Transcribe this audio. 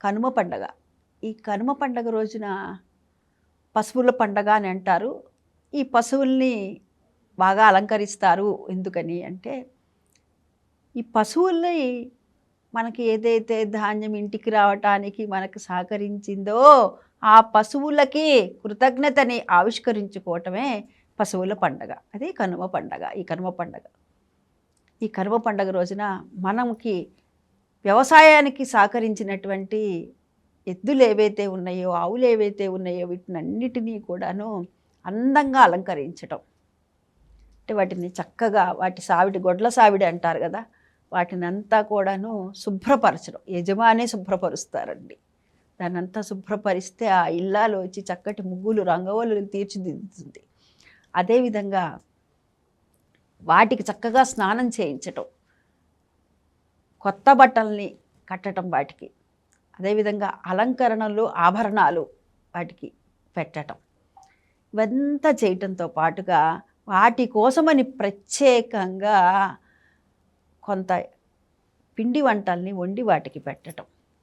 కనుమ పండగ. ఈ కనుమ పండగ రోజున పశువుల పండగ అని అంటారు. ఈ పశువుల్ని బాగా అలంకరిస్తారు. ఎందుకని అంటే ఈ పశువుల్ని మనకి ఏదైతే ధాన్యం ఇంటికి రావటానికి మనకు సహకరించిందో ఆ పశువులకి కృతజ్ఞతని ఆవిష్కరించుకోవటమే పశువుల పండగ. అదే కనుమ పండగ ఈ కనుమ పండగ. ఈ కనుమ పండగ రోజున మనకి వ్యవసాయానికి సహకరించినటువంటి ఎద్దులు ఏవైతే ఉన్నాయో ఆవులు ఏవైతే ఉన్నాయో వీటినన్నిటినీ కూడాను అందంగా అలంకరించటం. అంటే వాటిని చక్కగా వాటి సావిడి గొడ్ల సావిడి అంటారు కదా వాటిని అంతా కూడాను శుభ్రపరచడం యజమానే శుభ్రపరుస్తారండి. దాన్ని అంతా శుభ్రపరిస్తే ఆ ఇళ్ళలో వచ్చి చక్కటి ముగ్గులు రంగవల్లు తీర్చిదిద్దుతుంది. అదేవిధంగా వాటికి చక్కగా స్నానం చేయించటం. కొత్త బట్టల్ని కట్టడం వాటికి. అదేవిధంగా అలంకరణలు ఆభరణాలు వాటికి పెట్టటం ఇవంతా చేయటంతో పాటుగా వాటి కోసమని ప్రత్యేకంగా కొంత పిండి వంటల్ని వండి వాటికి పెట్టటం